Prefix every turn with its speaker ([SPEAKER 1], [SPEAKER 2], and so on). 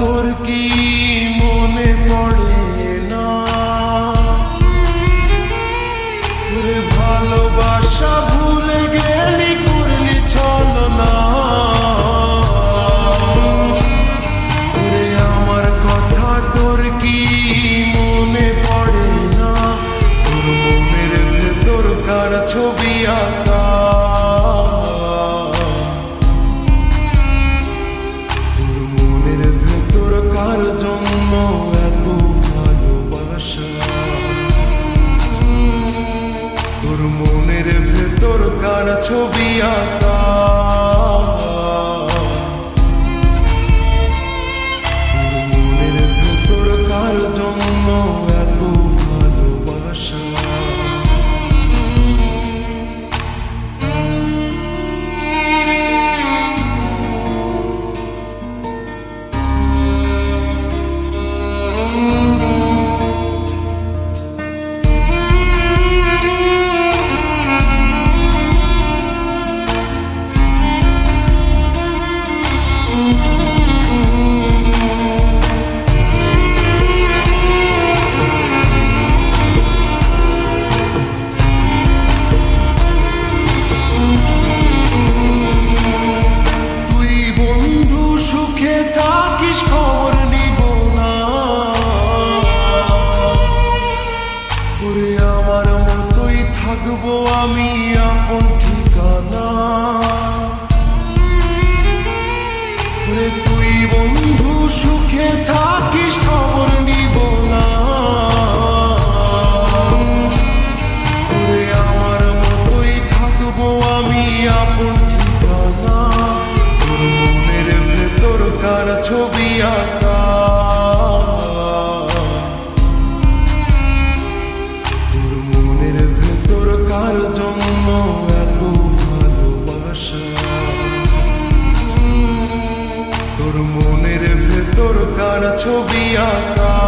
[SPEAKER 1] তোর কি মনে পড়ে না? তোর ভালোবাসা ভুলে গেলে ছবি to be our God.